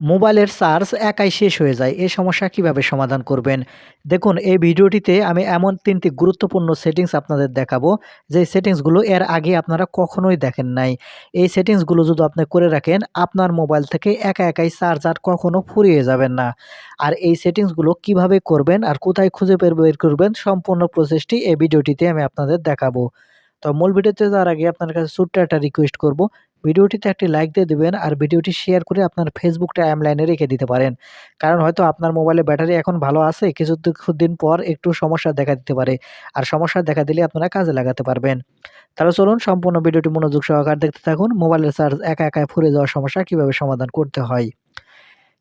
মোবাইলের চার্জ একাই শেষ হয়ে যায়। এই সমস্যা কীভাবে সমাধান করবেন? দেখুন, এই ভিডিওটিতে আমি এমন তিনটি গুরুত্বপূর্ণ সেটিংস আপনাদের দেখাবো। যে সেটিংসগুলো এর আগে আপনারা কখনোই দেখেন নাই। এই সেটিংসগুলো যদি আপনি করে রাখেন, আপনার মোবাইল থেকে একা একাই চার্জ আর কখনো ফুরিয়ে যাবেন না। আর এই সেটিংসগুলো কীভাবে করবেন আর কোথায় খুঁজে বের বের করবেন, সম্পূর্ণ প্রসেসটি এই ভিডিওটিতে আমি আপনাদের দেখাবো। তো মূল ভিডিওতে যাওয়ার আগে আপনার কাছে ছোট্ট একটা রিকোয়েস্ট করব। ভিডিওটিতে একটি লাইক দিয়ে দেবেন আর ভিডিওটি শেয়ার করে আপনার ফেসবুক টাইমলাইনে রেখে দিতে পারেন। কারণ হয়তো আপনার মোবাইলে ব্যাটারি এখন ভালো আছে, কিছু দিন পর একটু সমস্যা দেখা দিতে পারে। আর সমস্যা দেখা দিলে আপনারা কাজে লাগাতে পারবেন। তাহলে চলুন সম্পূর্ণ ভিডিওটি মনোযোগ সহকার দেখতে থাকুন মোবাইলের চার্জ একা একা ফুরে যাওয়ার সমস্যা কীভাবে সমাধান করতে হয়।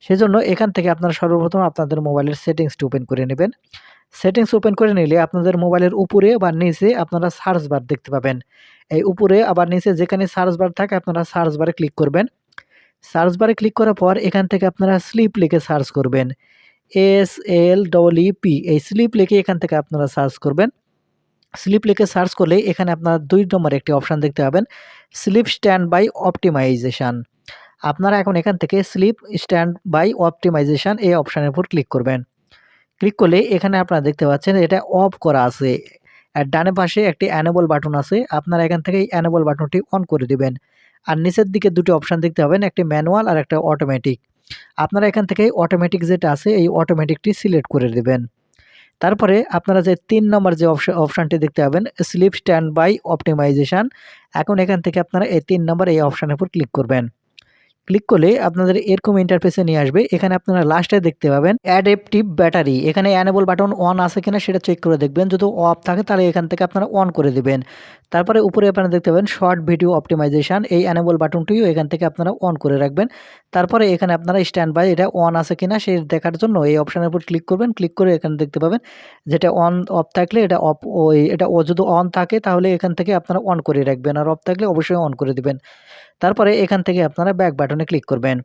সেজন্য এখান থেকে আপনারা সর্বপ্রথম আপনাদের মোবাইলের সেটিংসটি ওপেন করে নেবেন। সেটিংস ওপেন করে নিলে আপনাদের মোবাইলের উপরে বা নিচে আপনারা সার্চ বার দেখতে পাবেন। এই উপরে আবার নিচে যেখানে সার্চ বার থাকে আপনারা সার্চ বারে ক্লিক করবেন। সার্চ বারে ক্লিক করার পর এখান থেকে আপনারা স্লিপ লিখে সার্চ করবেন। এস এল ডবল পি এই স্লিপ লিখে এখান থেকে আপনারা সার্চ করবেন। স্লিপ লিখে সার্চ করলে এখানে আপনারা দুই নম্বর একটি অপশান দেখতে পাবেন স্লিপ স্ট্যান্ড বাই অপটিমাইজেশান আপনারা এখন এখান থেকে স্লিপ স্ট্যান্ড বাই অপটিমাইজেশান এই অপশানের উপর ক্লিক করবেন। ক্লিক করলে এখানে আপনারা দেখতে পাচ্ছেন এটা অফ করা আছে। আর ডানে পাশে একটি অ্যানেবল বাটন আছে, আপনারা এখান থেকে এই অ্যানেবল বাটনটি অন করে দিবেন। আর নিচের দিকে দুটি অপশান দেখতে পাবেন, একটি ম্যানুয়াল আর একটা অটোমেটিক আপনারা এখান থেকে অটোমেটিক যেটা আছে, এই অটোমেটিকটি সিলেক্ট করে দেবেন। তারপরে আপনারা যে তিন নম্বর যে অপশানটি দেখতে পাবেন স্লিপ স্ট্যান্ড বাই অপটিমাইজেশান এখন এখান থেকে আপনারা এই তিন নম্বর এই অপশানের উপর ক্লিক করবেন। ক্লিক করলে আপনাদের এরকম ইন্টারফেসে নিয়ে আসবে। এখানে আপনারা লাস্টে দেখতে পাবেন অ্যাডেপটিভ ব্যাটারি এখানে অ্যানেবল বাটন অন আছে কিনা সেটা চেক করে দেখবেন। যদি অফ থাকে তাহলে এখান থেকে আপনারা অন করে দেবেন। তারপরে উপরে আপনারা দেখতে পাবেন শর্ট ভিডিও অপটিমাইজেশন এই অ্যানেবল বাটনটিও এখান থেকে আপনারা অন করে রাখবেন। তারপরে এখানে আপনারা স্ট্যান্ড বাই এটা অন আছে কিনা সেই দেখার জন্য এই অপশানের উপর ক্লিক করবেন। ক্লিক করে এখানে দেখতে পাবেন যেটা অন অফ থাকলে এটা অফ এটা যদি অন থাকে তাহলে এখান থেকে আপনারা অন করে রাখবেন। আর অফ থাকলে অবশ্যই অন করে দিবেন। তারপরে এখান থেকে আপনারা ব্যাক বাটনে ক্লিক করবেন।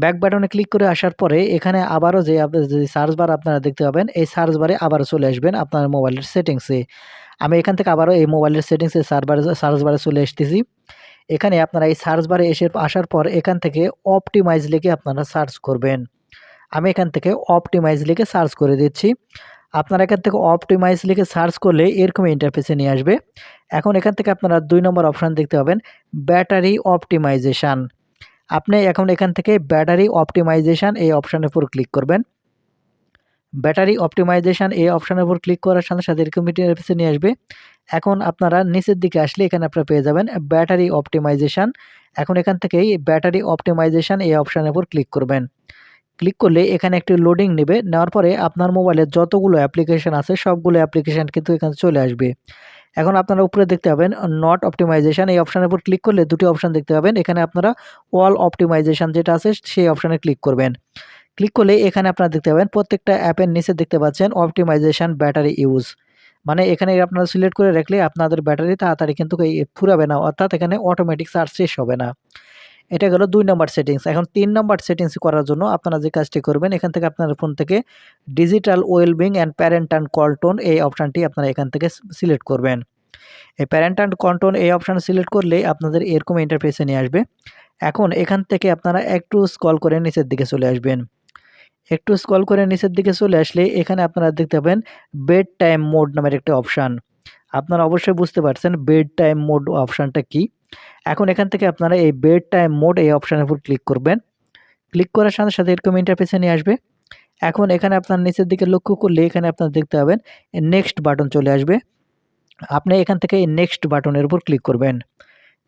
ব্যাক বাটনে ক্লিক করে আসার পরে এখানে আবারও যে যে সার্চ বার আপনারা দেখতে পাবেন, এই সার্চ বারে আবারও চলে আসবেন আপনার মোবাইলের সেটিংসে আমি এখান থেকে আবারও এই মোবাইলের সেটিংসে সার্ভার সার্চ বারে চলে এসতেছি এখানে আপনারা এই সার্চ বারে এসে আসার পর এখান থেকে অপটিমাইজ লিখে আপনারা সার্চ করবেন। আমি এখান থেকে অপটিমাইজ লিখে সার্চ করে দিচ্ছি। আপনারা এখান থেকে অপটিমাইজ লিখে সার্চ করলে এরকম ইন্টারফেসে নিয়ে আসবে। এখন এখান থেকে আপনারা দুই নম্বর অপশান দেখতে পাবেন ব্যাটারি অপটিমাইজেশান। আপনি এখন এখান থেকে ব্যাটারি অপটিমাইজেশান এই অপশানের উপর ক্লিক করবেন। ব্যাটারি অপটিমাইজেশান এই অপশানের উপর ক্লিক করার সাথে সাথে এরকম ইন্টারফেসে নিয়ে আসবে। এখন আপনারা নিচের দিকে আসলে এখানে আপনারা পেয়ে যাবেন ব্যাটারি অপটিমাইজেশান। এখন এখান থেকেই ব্যাটারি অপটিমাইজেশান এই অপশানের উপর ক্লিক করবেন। ক্লিক করলে এখানে একটি লোডিং নেবে। নেওয়ার পরে আপনার মোবাইলে যতগুলো অ্যাপ্লিকেশান আছে সবগুলো অ্যাপ্লিকেশান কিন্তু এখানে চলে আসবে। এখন আপনারা উপরে দেখতে পাবেন নট অপটিমাইজেশান এই অপশানের উপর ক্লিক করলে দুটি অপশান দেখতে পাবেন। এখানে আপনারা অল অপটিমাইজেশান যেটা আছে, সেই অপশানে ক্লিক করবেন। ক্লিক করলে এখানে আপনারা দেখতে পাবেন, প্রত্যেকটা অ্যাপের নিচে দেখতে পাচ্ছেন অপটিমাইজেশান ব্যাটারি ইউজ মানে এখানে আপনারা সিলেক্ট করে রাখলে আপনাদের ব্যাটারি তাড়াতাড়ি কিন্তু ফুরাবে না, অর্থাৎ এখানে অটোমেটিক চার্জ শেষ হবে না। এটা গেল দুই নম্বর সেটিংস এখন তিন নম্বর সেটিংস করার জন্য আপনারা যে কাজটি করবেন, এখান থেকে আপনার ফোন থেকে digital wellbeing and parent and control এই অপশানটি আপনারা এখান থেকে সিলেক্ট করবেন। এই প্যারেন্ট অ্যান্ড কন্ট্রোল এই অপশান সিলেক্ট করলে আপনাদের এরকম ইন্টারফেসে নিয়ে আসবে। এখন এখান থেকে আপনারা একটু স্কল করে নিচের দিকে চলে আসবেন। একটু স্কল করে নিচের দিকে চলে আসলে এখানে আপনারা দেখতে পাবেন বেড টাইম মোড নামের একটি অপশান আপনারা অবশ্যই বুঝতে পারছেন বেড টাইম মোড অপশানটা কি। এখন এখান থেকে আপনারা এই বেড টাইম মোড এই অপশানের উপর ক্লিক করবেন। ক্লিক করার সাথে সাথে এরকম ইন্টারফেসে নিয়ে আসবে। এখন এখানে আপনার নিচের দিকে লক্ষ্য করলে এখানে আপনার দেখতে পাবেন নেক্সট বাটন চলে আসবে। আপনি এখান থেকে এই নেক্সট বাটনের উপর ক্লিক করবেন।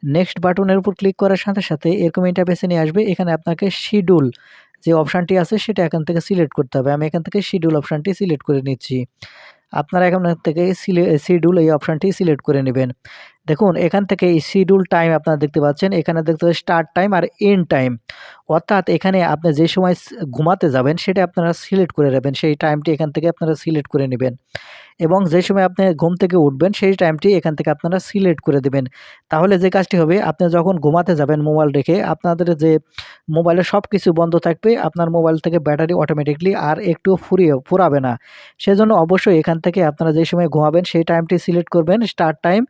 নেক্সট বাটনের উপর ক্লিক করার সাথে সাথে এরকম ইন্টারফেসে নিয়ে আসবে। এখানে আপনাকে শিডিউল যে অপশানটি আছে সেটা এখান থেকে সিলেক্ট করতে হবে। আমি এখান থেকে শিডিউল অপশানটি সিলেক্ট করে নিচ্ছি। আপনারা এখন থেকে সিলে শিডিউল এই অপশানটি সিলেক্ট করে নেবেন। দেখুন, এখান থেকে এই শিডিউল টাইম আপনারা দেখতে পাচ্ছেন, এখানে দেখতে পাচ্ছেন স্টার্ট টাইম আর এন্ড টাইম অর্থাৎ এখানে আপনি যে সময় ঘুমাতে যাবেন, সেটা আপনারা সিলেক্ট করে নেবেন, সেই টাইমটি এখান থেকে আপনারা সিলেক্ট করে নেবেন। এবং যে সময় আপনি ঘুম থেকে উঠবেন, সেই টাইমটি এখান থেকে আপনারা সিলেক্ট করে দেবেন। তাহলে যে কাজটি হবে, আপনি যখন ঘুমাতে যাবেন মোবাইল রেখে, আপনাদের যে মোবাইলে সব কিছু বন্ধ থাকবে, আপনার মোবাইল থেকে ব্যাটারি অটোমেটিকলি আর একটু ফুরিয়ে, ফুরাবে না। সেজন্য অবশ্যই এখান থেকে আপনারা যে সময় ঘুমাবেন, সেই টাইমটি সিলেক্ট করবেন স্টার্ট টাইম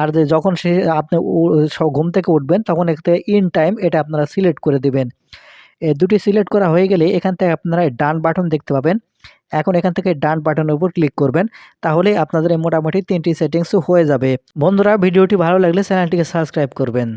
আর যে যখন সে আপনি ঘুম থেকে উঠবেন, তখন এতে ইন টাইম এটা আপনারা সিলেক্ট করে দেবেন। দুটি সিলেক্ট করা হয়ে গেলে এখান থেকে আপনারা ডান বাটন দেখতে পাবেন। এখন এখান থেকে ডান বাটনের উপর ক্লিক করবেন। তাহলে আপনাদের মোটামুটি তিনটি সেটিংস হয়ে যাবে। বন্ধুরা, ভিডিওটি ভালো লাগলে চ্যানেলটিকে সাবস্ক্রাইব করবেন।